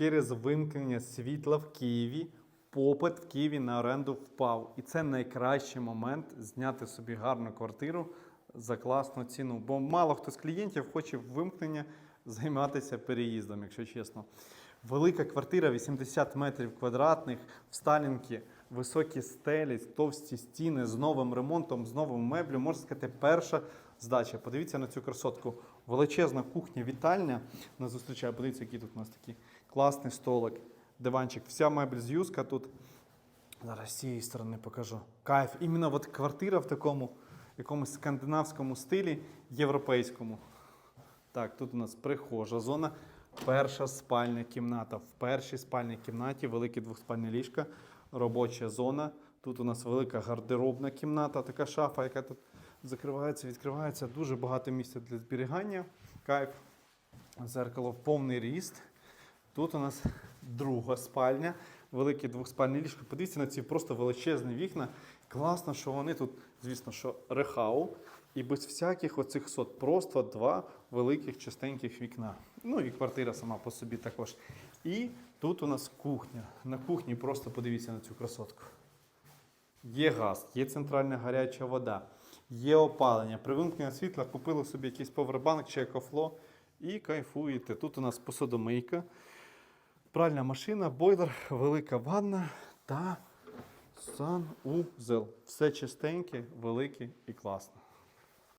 через вимкнення світла в Києві попит в Києві на оренду впав. І це найкращий момент зняти собі гарну квартиру за класну ціну. Бо мало хто з клієнтів хоче вимкнення займатися переїздом, якщо чесно. Велика квартира 80 метрів квадратних в Сталінки, високі стелі, товсті стіни з новим ремонтом, з новим меблем. Можна сказати, перша здача. Подивіться на цю красотку. Величезна кухня, вітальня нас зустрічає. Подивіться, який тут у нас такий класний столик, диванчик. Вся мебель з юска тут. Зараз з цієї сторони покажу. Кайф. Іменно от квартира в такому якомусь скандинавському стилі, європейському. Так, тут у нас прихожа зона. Перша спальня кімната. В першій спальній кімнаті велике двохспальне ліжка, робоча зона. Тут у нас велика гардеробна кімната, така шафа, яка тут закривається, відкривається. Дуже багато місця для зберігання. Кайф. Зеркало в повний ріст. Тут у нас друга спальня, велике двохспальне ліжко. Подивіться на ці просто величезні вікна. Класно, що вони тут, звісно, що рехау. І без всяких оцих сот. Просто два великих частеньких вікна. Ну і квартира сама по собі також. І тут у нас кухня. На кухні просто подивіться на цю красотку. Є газ, є центральна гаряча вода, є опалення. При вимкненні світла купили собі якийсь повербанк чи екофло і кайфуєте. Тут у нас посудомийка, пральна машина, бойлер, велика ванна та санузел. Все чистеньке, велике і класне.